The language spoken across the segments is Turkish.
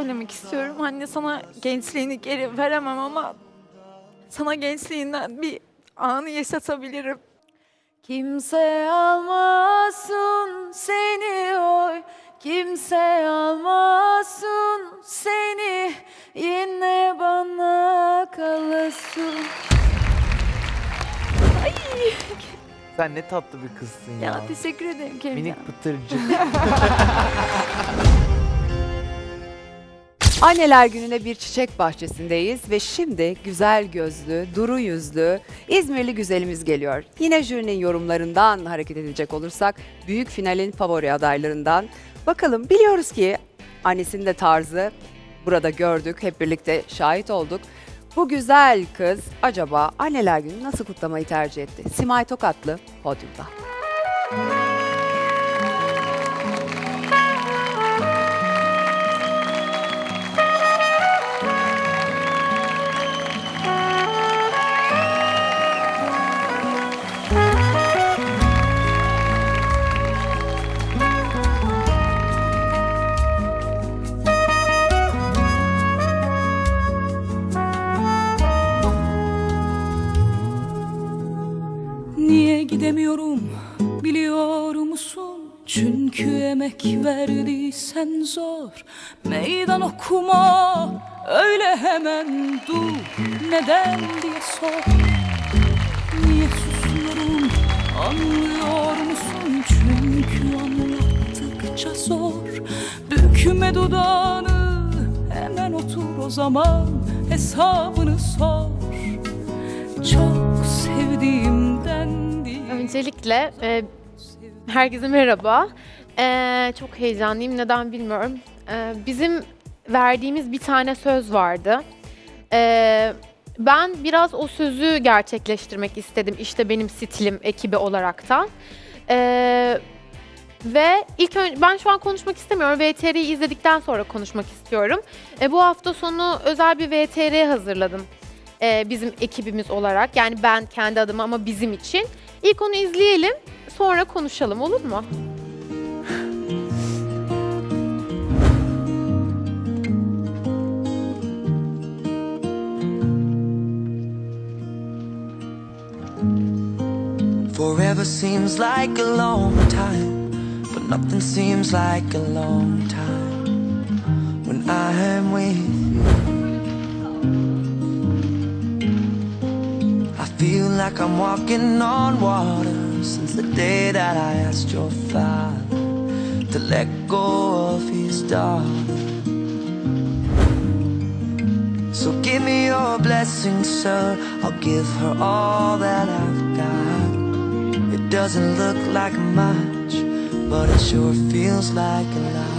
söylemek istiyorum. Anne sana gençliğini geri veremem ama sana gençliğinden bir anı yaşatabilirim. Kimse almasın seni oy, kimse almasın seni, yine bana kalasın. Ay, Sen ne tatlı bir kızsın ya. ya teşekkür ederim Kerem. Minik pıtırcık. Anneler Günü'ne bir çiçek bahçesindeyiz ve şimdi güzel gözlü, duru yüzlü, İzmirli güzelimiz geliyor. Yine jürinin yorumlarından hareket edecek olursak büyük finalin favori adaylarından. Bakalım biliyoruz ki annesinin de tarzı burada gördük, hep birlikte şahit olduk. Bu güzel kız acaba Anneler Günü nasıl kutlamayı tercih etti? Simay Tokatlı podyumda. Verdiysen zor Meydan okuma öyle hemen dur Neden diye sor Niye susuyorum anlıyor musun? Çünkü anlattıkça zor Bükme dudağını hemen otur o zaman Hesabını sor çok sevdiğimden değil. Öncelikle e, herkese merhaba. E, çok heyecanlıyım. Neden bilmiyorum. E, bizim verdiğimiz bir tane söz vardı. E, ben biraz o sözü gerçekleştirmek istedim. İşte benim stilim ekibi olaraktan. E, ve ilk önce ben şu an konuşmak istemiyorum. VTR'yi izledikten sonra konuşmak istiyorum. E, bu hafta sonu özel bir VTR hazırladım. E, bizim ekibimiz olarak. Yani ben kendi adıma ama bizim için. İlk onu izleyelim, sonra konuşalım olur mu? Forever seems like a long time, but nothing seems like a long time when I am with you. I feel like I'm walking on water since the day that I asked your father to let go of his daughter. So give me your blessing, sir. I'll give her all that I've doesn't look like much, but it sure feels like a lot.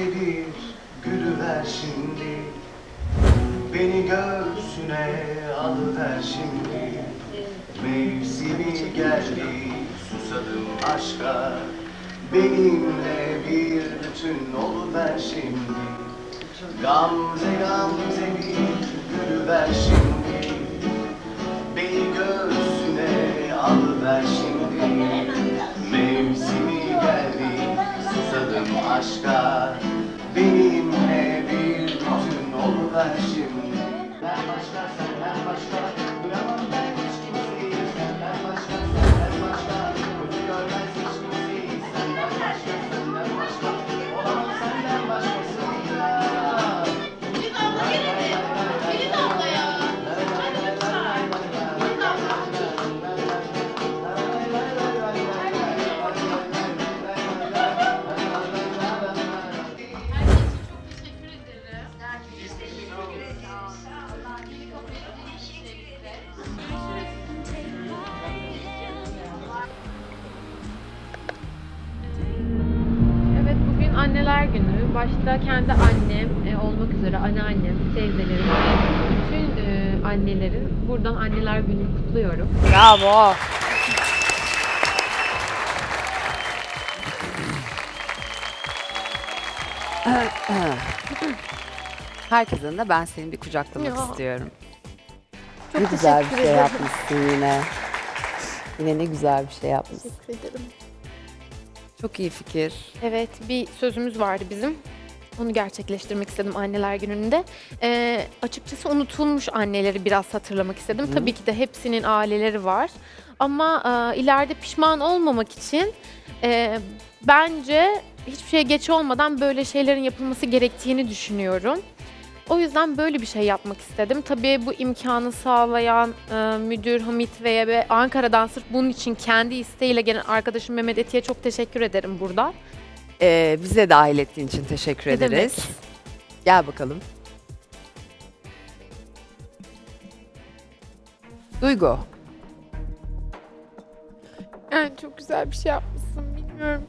Gamze gamzedir gülüver şimdi Beni göğsüne alıver şimdi. Mevsimi geldi susadım aşka. Benimle bir bütün oluver şimdi. Gamze gamzedir gülüver şimdi. Beni göğsüne alıver şimdi aşka Benimle bir bütün oluver şimdi Ben başta kendi annem e, olmak üzere anneannem, teyzelerim, bütün e, annelerin buradan anneler gününü kutluyorum. Bravo. Herkesin de ben seni bir kucaklamak Ya. istiyorum. Çok ne güzel bir teşekkür şey ederim. yapmışsın yine. Yine ne güzel bir şey yapmışsın. Teşekkür ederim. Çok iyi fikir. Evet, bir sözümüz vardı bizim. Onu gerçekleştirmek istedim anneler gününde. Ee, açıkçası unutulmuş anneleri biraz hatırlamak istedim. Hı. Tabii ki de hepsinin aileleri var. Ama e, ileride pişman olmamak için e, bence hiçbir şey geç olmadan böyle şeylerin yapılması gerektiğini düşünüyorum. O yüzden böyle bir şey yapmak istedim. Tabii bu imkanı sağlayan e, müdür Hamit Bey'e ve Ankara'dan sırf bunun için kendi isteğiyle gelen arkadaşım Mehmet Eti'ye çok teşekkür ederim burada. Ee, bize dahil ettiğin için teşekkür Ne ederiz. Gel bakalım. Duygu. Yani çok güzel bir şey yapmışsın bilmiyorum.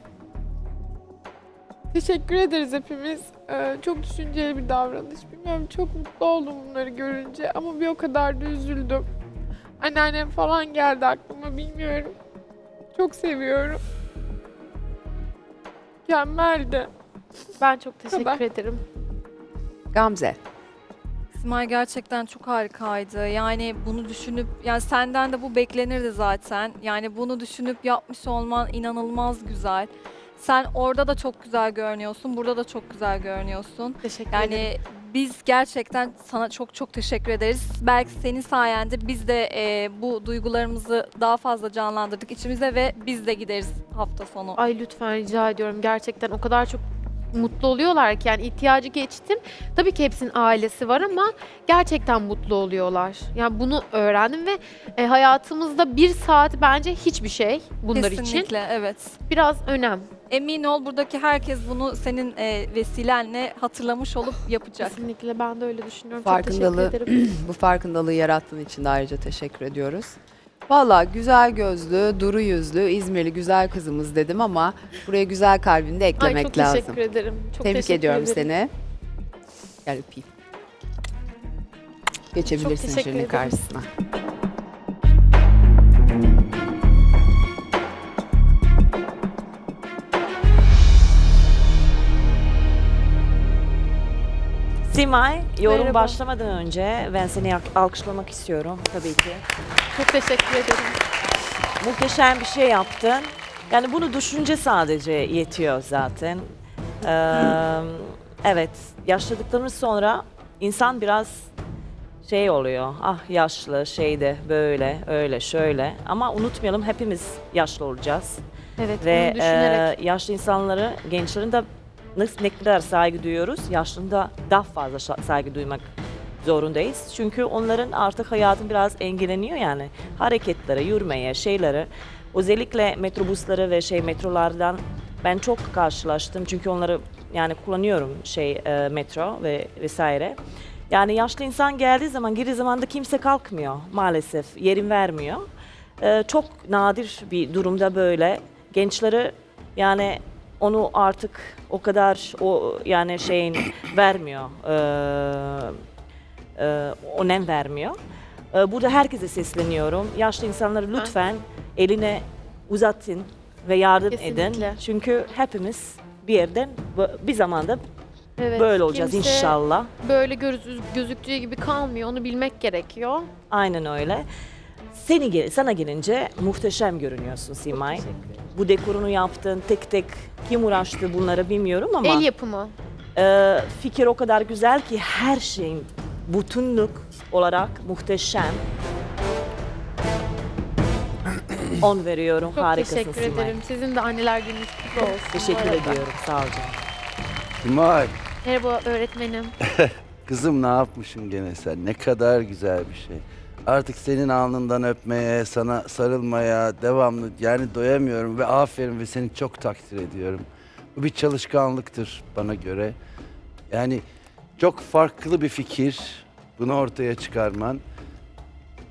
Teşekkür ederiz hepimiz. Ee, çok düşünceli bir davranış. Bilmiyorum çok mutlu oldum bunları görünce ama bir o kadar da üzüldüm. Anneannem falan geldi aklıma bilmiyorum. Çok seviyorum. Mükemmeldi. Ben çok teşekkür kadar. ederim. Gamze. Simay gerçekten çok harikaydı. Yani bunu düşünüp, yani senden de bu beklenirdi zaten. Yani bunu düşünüp yapmış olman inanılmaz güzel. Sen orada da çok güzel görünüyorsun, burada da çok güzel görünüyorsun. Teşekkür Yani ederim. Biz gerçekten sana çok çok teşekkür ederiz. Belki senin sayende biz de e, bu duygularımızı daha fazla canlandırdık içimize ve biz de gideriz hafta sonu. Ay lütfen rica ediyorum. Gerçekten o kadar çok mutlu oluyorlar ki yani ihtiyacı geçtim. Tabii ki hepsinin ailesi var ama gerçekten mutlu oluyorlar. Yani bunu öğrendim ve e, hayatımızda bir saat bence hiçbir şey bunlar için. Kesinlikle evet. Biraz önem. Emin ol buradaki herkes bunu senin e, vesilenle hatırlamış olup yapacak. Kesinlikle ben de öyle düşünüyorum. Farkındalığı- Çok teşekkür ederim. Bu farkındalığı yarattığın için de ayrıca teşekkür ediyoruz. Valla güzel gözlü, duru yüzlü, İzmirli güzel kızımız dedim ama buraya güzel kalbini de Ay eklemek çok lazım. teşekkür ederim. Çok Tebrik teşekkür ediyorum ederim. seni. Gel öpeyim. Geçebilirsin teşekkür jürinin ederim. karşısına. Simay, yorum Merhaba. başlamadan önce ben seni al- alkışlamak istiyorum tabii ki. Çok teşekkür ederim. Muhteşem bir şey yaptın. Yani bunu düşünce sadece yetiyor zaten. Ee, evet, yaşladıklarımız sonra insan biraz şey oluyor. Ah yaşlı, şeyde böyle, öyle, şöyle. Ama unutmayalım hepimiz yaşlı olacağız. Evet Ve bunu düşünerek. e, yaşlı insanları, gençlerin de ne kadar saygı duyuyoruz, yaşlında daha fazla saygı duymak zorundayız. Çünkü onların artık hayatın biraz engelleniyor yani. Hareketlere, yürümeye, şeylere. Özellikle metrobusları ve şey metrolardan ben çok karşılaştım. Çünkü onları yani kullanıyorum şey e, metro ve vesaire. Yani yaşlı insan geldiği zaman, girdiği zaman da kimse kalkmıyor maalesef. Yerim vermiyor. E, çok nadir bir durumda böyle. Gençleri yani onu artık o kadar o yani şeyin vermiyor. E, e, önem vermiyor. E, burada herkese sesleniyorum. Yaşlı insanları lütfen eline uzatın ve yardım Kesinlikle. edin. Çünkü hepimiz bir yerden bir zamanda Evet, böyle olacağız kimse inşallah. Böyle gözü- gözüktüğü gibi kalmıyor. Onu bilmek gerekiyor. Aynen öyle. Seni gel- sana gelince muhteşem görünüyorsun Simay. Teşekkür ederim. Bu dekorunu yaptın tek tek kim uğraştı bunları bilmiyorum ama El yapımı. e, fikir o kadar güzel ki her şeyin bütünlük olarak muhteşem. 10 veriyorum. Çok Harikasın teşekkür Simay. ederim. Sizin de anneler gününüz kutlu olsun. bu Teşekkür arada. ediyorum. Sağ ol canım. Simay, Merhaba öğretmenim. kızım ne yapmışım gene sen? Ne kadar güzel bir şey. Artık senin alnından öpmeye, sana sarılmaya devamlı yani doyamıyorum ve aferin ve seni çok takdir ediyorum. Bu bir çalışkanlıktır bana göre. Yani çok farklı bir fikir bunu ortaya çıkarman.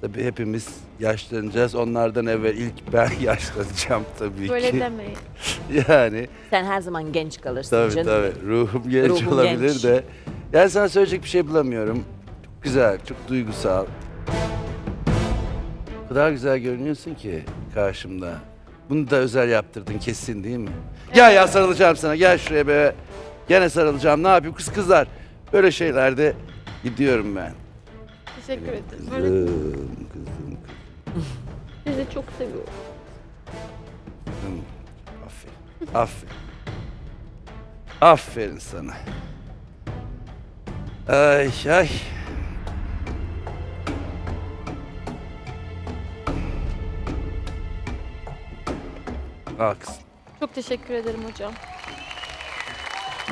Tabii hepimiz yaşlanacağız. Onlardan evvel ilk ben yaşlanacağım tabii Böyle ki. demeyin. Yani Sen her zaman genç kalırsın tabii canım. tabii ruhum genç Ruhum olabilir genç. de. Yani sana söyleyecek bir şey bulamıyorum. Çok güzel, çok duygusal. Kadar güzel görünüyorsun ki karşımda. Bunu da özel yaptırdın kesin değil mi? Gel ya sarılacağım sana. Gel şuraya be. Gene sarılacağım. Ne yapayım kız kızlar? Böyle şeylerde gidiyorum ben. Teşekkür ederim. Kızım, Öyle kızım, sizi çok seviyorum. kızım. Aferin. Aferin. Aferin sana. Ay ay. Kızım. Çok teşekkür ederim hocam.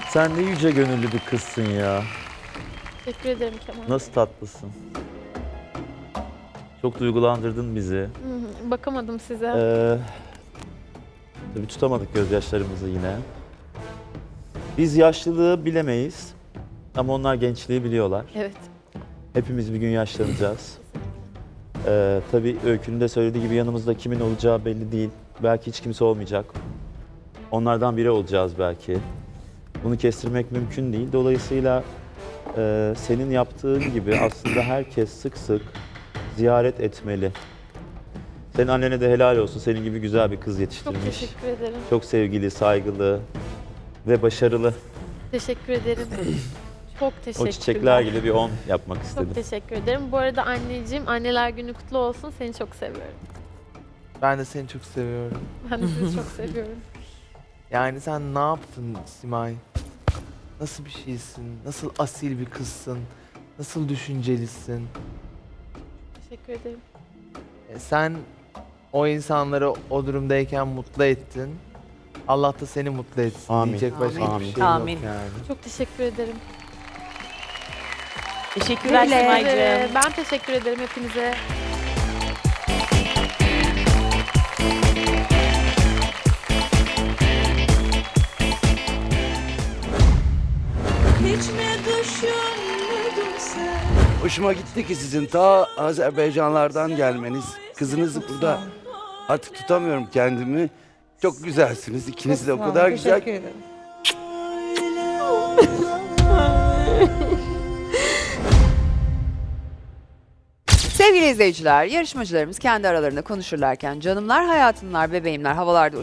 Sen ne yüce gönüllü bir kızsın ya. Teşekkür ederim Kemal. Nasıl tatlısın. Çok duygulandırdın bizi. Hı hı, Bakamadım size. Ee, tabii tutamadık gözyaşlarımızı yine. Biz yaşlılığı bilemeyiz. Ama onlar gençliği biliyorlar. Evet. Hepimiz bir gün yaşlanacağız. Ee, tabii Öykü'nün de söylediği gibi yanımızda kimin olacağı belli değil. Belki hiç kimse olmayacak. Onlardan biri olacağız belki. Bunu kestirmek mümkün değil. Dolayısıyla e, senin yaptığın gibi aslında herkes sık sık ziyaret etmeli. Senin annene de helal olsun. Senin gibi güzel bir kız Çok yetiştirmiş. teşekkür ederim. Çok sevgili, saygılı ve başarılı. Teşekkür ederim. Çok O teşekkürler. çiçekler gibi bir on yapmak Çok istedim. teşekkür ederim. Bu arada anneciğim, anneler günü kutlu olsun. Seni çok seviyorum. Ben de seni çok seviyorum. Ben de sizi çok seviyorum. Yani sen ne yaptın Simay? Nasıl bir şeysin? Nasıl asil bir kızsın? Nasıl düşüncelisin? Teşekkür ederim. E, Sen o insanları o durumdayken mutlu ettin. Allah da seni mutlu etsin. Amin. Diyecek başka Amin. hiçbir şey Amin. yok yani. Çok teşekkür ederim. Teşekkürler. Simay'cığım. Ben teşekkür ederim hepinize. Mi düşünmedin sen Hoşuma gitti ki sizin ta Azerbaycanlardan gelmeniz. Kızınız burada. Artık tutamıyorum kendimi. Çok güzelsiniz. İkiniz de o kadar güzel. Sevgili izleyiciler, yarışmacılarımız kendi aralarında konuşurlarken canımlar, hayatımlar, bebeğimler havalarda